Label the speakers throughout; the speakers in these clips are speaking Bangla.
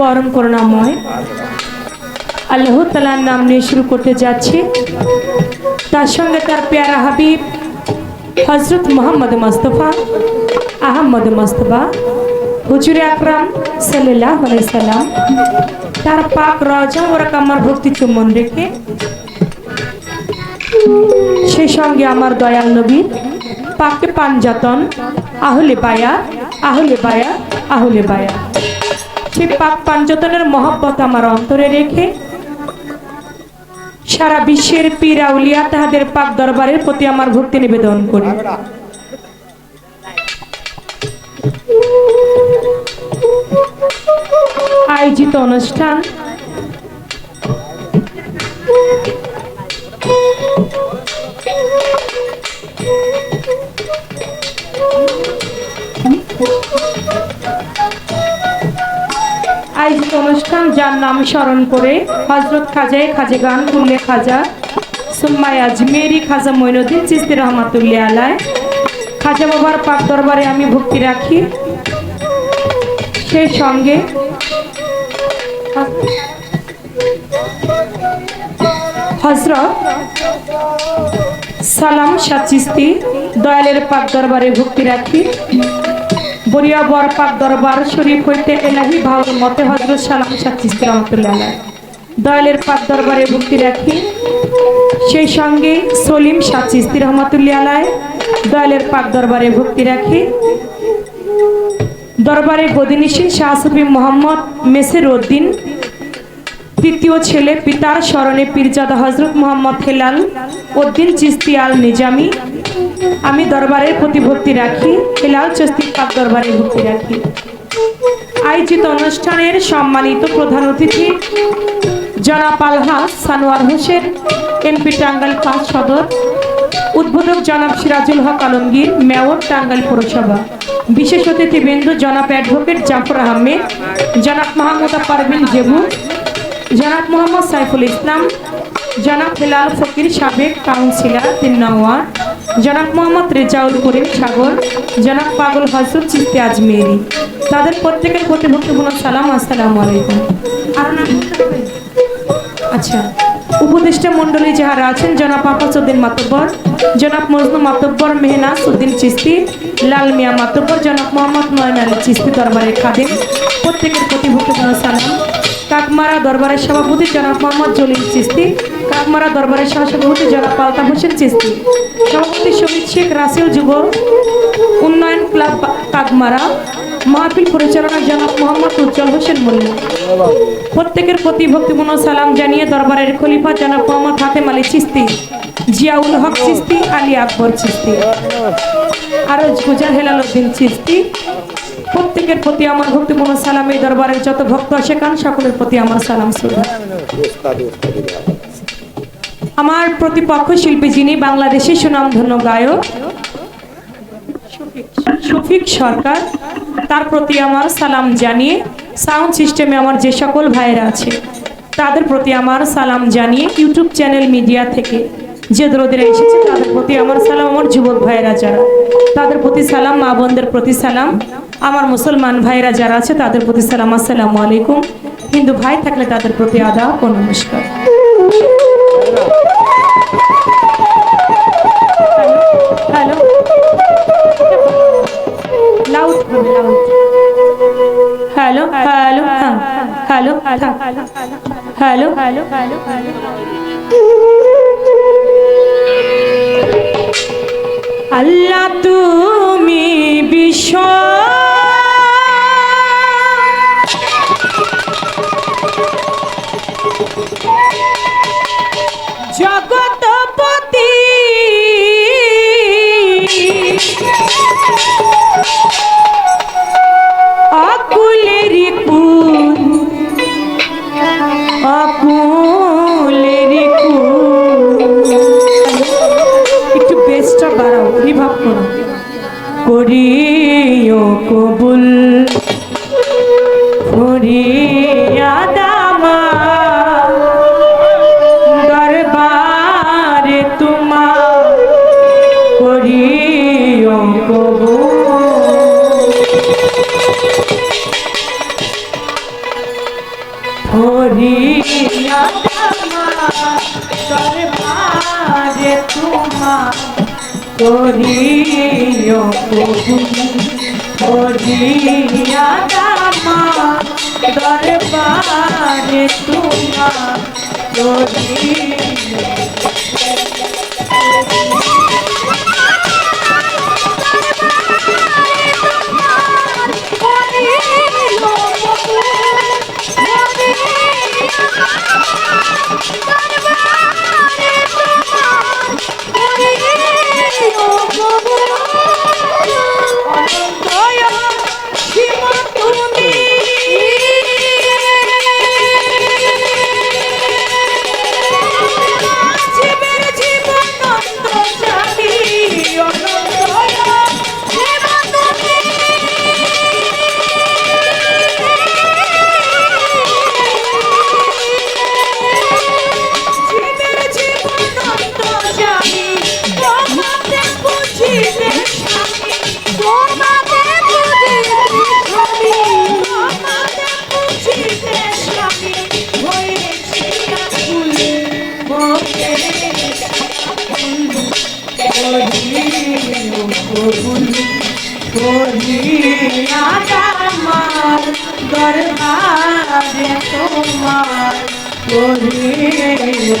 Speaker 1: পরম করুণাময়। আল্লাহ তালার নাম নিয়ে শুরু করতে যাচ্ছি। তার সঙ্গে তার পেয়ারা হাবিব হজরত মোহাম্মদ মোস্তফা, আহমদ মোস্তফা, হুজুরে আকরাম সাল্লাম, তার পাক রজা ওরা আমার ভক্তি চুম্বন রেখে, সেই সঙ্গে আমার দয়াল নবীর পাকে পাঞ্জাতন আহলে বায়া আহলে বায়া আহলে বায়া। সেই পাক পাঞ্জতনের মহব্বত আমার অন্তরে রেখে সারা বিশ্বের পীর তাহাদের পাক দরবারের প্রতি আমার ভক্তি নিবেদন করি। আয়োজিত অনুষ্ঠান অনুষ্ঠান, যার নাম স্মরণ করে হজরত খাজায় খাজে গান কুল্লে খাজা, সুম্মাই আজমেরি খাজা মইনুদ্দিন চিস্তি রহমাতুল্লাহ আলায় খাজা বাবার পাক দরবারে আমি ভক্তি রাখি। সেই সঙ্গে হজরত সালাম সাচিস্তি দয়ালের পাক দরবারে ভক্তি রাখি। বরিয়া বর পাক দরবার শরীফ হইতে এলাহি ভাওর মতে হজরত সালাম সাচিস্তি রহমতুল্লাহ। দয়ালের পাক দরবারে ভক্তি রাখি। সেই সঙ্গে সলিম সাচিস্তি রহমতুল্লাহ আলায় দয়ালের পাক দরবারে ভক্তি রাখি। দরবারে গদিনিশী শাহসুফি মোহাম্মদ মেসের উদ্দিন, তৃতীয় ছেলে পিতার স্মরণে পীরজাদা হজরত মোহাম্মদ হেলাল উদ্দিন চিস্তি আল নিজামি আমি দরবারের প্রতি ভক্তি রাখি হেলাল চিস্তি পাক দরবারে ভক্তি রাখি। আয়োজিত অনুষ্ঠানের সম্মানিত প্রধান অতিথি জনাব আলহাস সানোয়ার হোসেন এমপি টাঙ্গাইল পাঁচ সদর, উদ্বোধক জনাব সিরাজুল হক আলমগীর, মেয়র টাঙ্গাইল পৌরসভা। বিশেষ অতিথিবৃন্দ, জনাব অ্যাডভোকেট জাফর আহমেদ, জনাব মাহমুদা পারভিন জেবু জনাব মোহাম্মদ সাইফুল ইসলাম, জনাব হেলাল ফকির সাবেক কাউন্সিলর তিন নওয়ার জনাব মোহাম্মদ রেজাউল করিম সাগর, জনাব পাগল হজরত চিস্তি আজমেরি। তাদের প্রত্যেকের প্রতি ভক্তিপূর্ণ সালাম, আসসালামু আলাইকুম। আচ্ছা। উপদেষ্টা মন্ডলী যাহারা আছেন, জনাব আফাজউদ্দিন মাতব্বর, জনাব মজনু মাতব্বর, মেহনাজ উদ্দিন চিস্তি, লাল মিয়া মাতব্বর, জনাব মোহাম্মদ নয়ন আলী চিস্তি দরবারের খাদেম। প্রত্যেকের প্রতি ভক্তিপূর্ণ সালাম। কাকমারা দরবারের সভাপতি জনাব মোহাম্মদ জলিল চিস্তি কাকমারা দরবারের সহসভাপতি জনাব পালতা হোসেন চিস্তি। সভাপতি শহীদ শেখ রাসেল যুব উন্নয়ন ক্লাব কাকমারা, মাহফিল পরিচালনা জনাব মোহাম্মদ উজ্জ্বল হোসেন মোল্লা প্রত্যেকের প্রতি ভক্তিপূর্ণ সালাম জানিয়ে দরবারের খলিফা জনাব মোহাম্মদ হাতেম আলী চিস্তি, জিয়াউল হক চিস্তি, আলী আকবর চিস্তি। আরজ গুজার হেলাল উদ্দিন চিস্তি। প্রত্যেকের প্রতি আমার ভক্তিপূর্ণ সালাম, এই দরবারের যত ভক্ত আসে কান, সকলের প্রতি আমার সালাম শ্রদ্ধা। আমার প্রতিপক্ষ শিল্পী যিনি বাংলাদেশের সুনামধন্য গায়ক, শফিক সরকার, তার প্রতি আমার সালাম জানিয়ে, সাউন্ড সিস্টেমে আমার যে সকল ভাইয়েরা আছে, তাদের প্রতি আমার সালাম জানিয়ে ইউটিউব চ্যানেল মিডিয়া থেকে যে দরদিরা এসেছে, তাদের প্রতি আমার সালাম, আমার যুবক ভাইয়েরা যারা, তাদের প্রতি সালাম, মা বোনদের প্রতি সালাম, আমার মুসলমান ভাইয়েরা যারা আছে, তাদের প্রতি সালাম, আসসালামু আলাইকুম। হিন্দু ভাই থাকলে তাদের প্রতি আদা ও নমস্কার। হ্যালো হ্যালো হ্যাঁ hello hello hello hello Allah তুমি বিশ্ব করিও কবুল। করিও প্রভু করিয়া দামা দরবারে তোমা করিও। আমার দরবারে তোমার করিও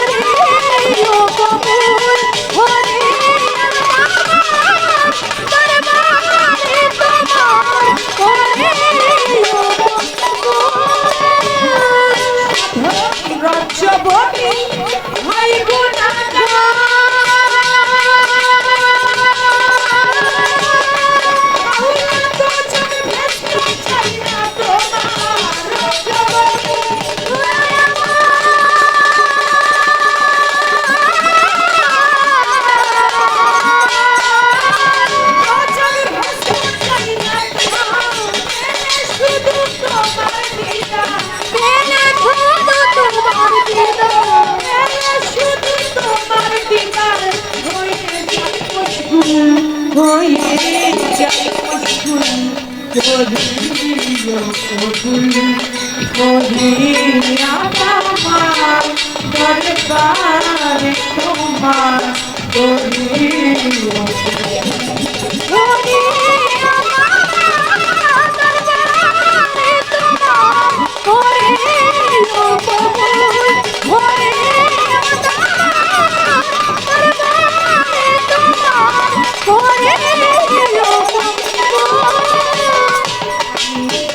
Speaker 1: তোমার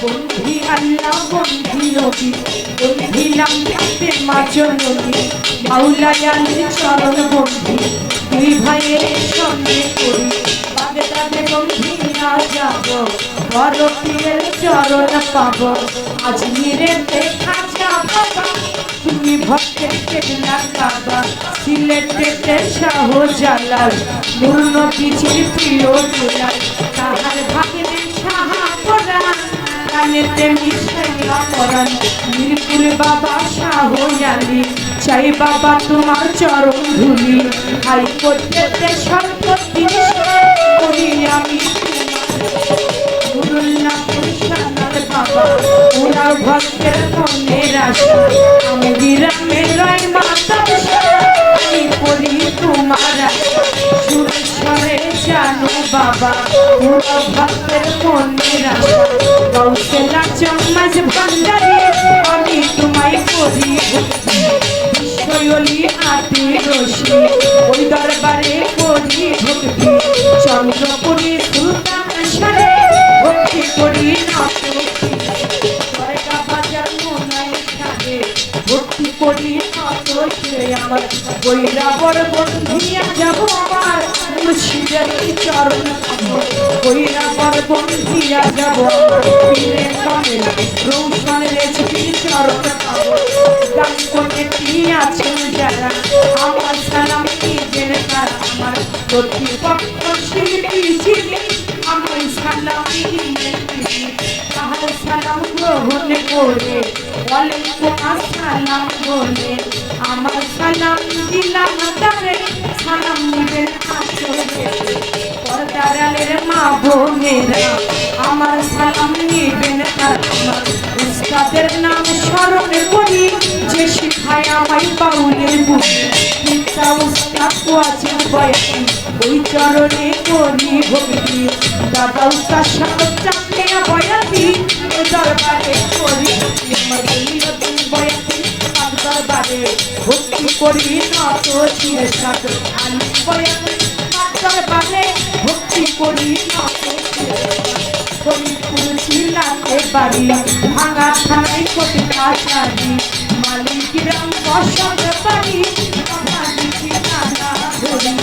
Speaker 1: বন্ধি আল্লাহ বন্ধি নবী বন্ধিলাম থাকতে মা জননী মাওলায়ালির চরণ বন্ধি দুই ভাইয়ের সঙ্গে করি বাদে তাদের বন্ধি না যাব বড় পীরের চরণ পাব। আজমিরের দেখা যাব তুমি ভক্তের কেবলা কাবা পিছির প্রিয় তাহার ভাগিনে সাহা কানেতে মিশাইয়া পরাণ মিরপুর বাবা শাহ আলী চাই বাবা তোমার চরণ ধুলি। আই করতে সর্বদিন আমি নুরুল্লাহ পুরুষানার বাবা, ওরা ভক্তের মনের আশা। আমি বিরামের ভক্তের মনের আশা গৌসেলা চম্মাজ ভান্ডারে আমি তোমায় করি বিশ্বয়লি আতি রশি ওই দরবারে করি ভক্তি চন্দ্রপুরী আমার বৈরাবর বন্ধিয়া যাব আমার মুর্শিদের চরণ বৈরাবর বন্ধিয়া যাব পীরে কামে রৌশন রেজবির চরণ গান কমিটি আছেন যারা, আমার সালাম আমার। প্রতিপক্ষ আমার সালাম গ্রহণ করে ওয়ালাইকুম আসসালাম আমার সালাম দিলাম তারে, সালাম নিবেন আসরে পর্দারালের মা বোনেরা, আমার সালাম নিবেন আমার নাম স্মরণ করি, যে শিখায় আমায় বাউলের বুঝি পিতা উস্তাদ কোয়াছেন বয়াতি ওই চরণে করি ভক্তি। দাদা উস্তাদ সাহেব চাকরিয়া দরবারে করি। আমার বলিরতুন বয়াতি তার দরবারে ভক্তি করি না তো চিরে সাত আলি বয়াতি তার দরবারে ভক্তি করি না তো চিরে ফরিদপুর জেলাতে বাড়ি, ভাঙা থানায় কোটি কাছারি মালিক রাম বসত বাড়ি মালিক নানা ধরি